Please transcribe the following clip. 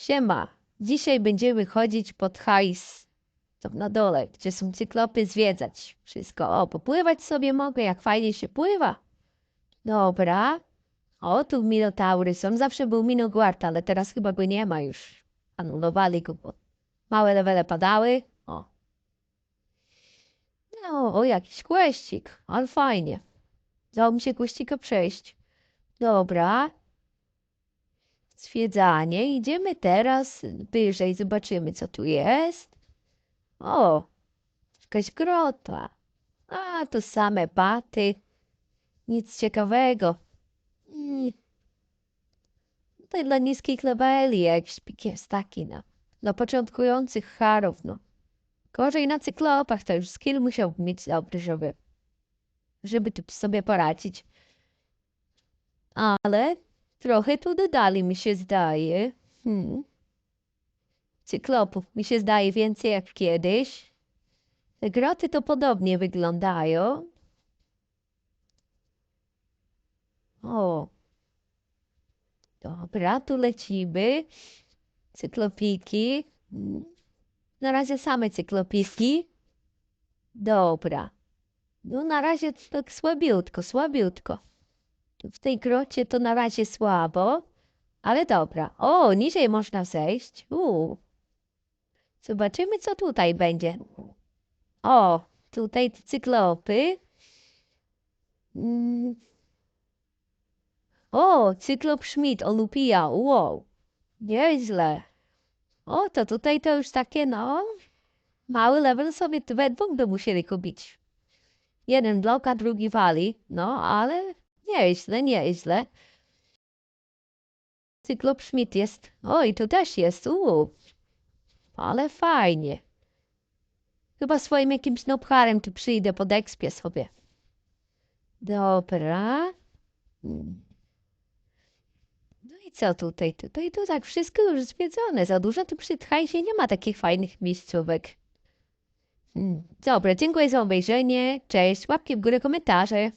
Siema. Dzisiaj będziemy chodzić pod hajs. Tam na dole, gdzie są cyklopy, zwiedzać wszystko. O, popływać sobie mogę, jak fajnie się pływa. Dobra. O, tu minotaury są. Zawsze był minoguard, ale teraz chyba go nie ma już. Anulowali go, bo małe levele padały. O. No, o, jakiś kłeścik. Ale fajnie. Dało mi się kłeścika przejść. Dobra. Zwiedzanie. Idziemy teraz wyżej, zobaczymy, co tu jest. O, jakaś grota. A, to same baty. Nic ciekawego. Mm. Tutaj dla niskich leveli jakiś pik jest taki, no. Dla początkujących harów, no. Gorzej na cyklopach, to już skill musiał mieć dobry, żeby, żeby tu sobie poradzić. Ale trochę tu dodali, mi się zdaje. Hmm. Cyklopów mi się zdaje więcej jak kiedyś. Te groty to podobnie wyglądają. O. Dobra, tu lecimy. Cyklopiki. Mm. Na razie same cyklopiki. Dobra. No na razie tak słabiutko, słabiutko. W tej grocie to na razie słabo, ale dobra. O, niżej można zejść. Uuu. Zobaczymy, co tutaj będzie. O, tutaj cyklopy. Mm. O, cyklop Schmidt, Olupia, wow. Nieźle. O, to tutaj to już takie, no, mały level sobie we dwóch by musieli kupić. Jeden blok, a drugi wali, no, ale nieźle, nieźle. Cyklop jest, oj, tu też jest, uuu, ale fajnie. Chyba swoim jakimś nopcharem tu przyjdę pod ekspie sobie. Dobra. No i co tutaj? Tutaj to tak wszystko już zwiedzone. Za dużo tu przy Tchajsie nie ma takich fajnych miejscówek. Mm. Dobra, dziękuję za obejrzenie. Cześć, łapki w górę, komentarze.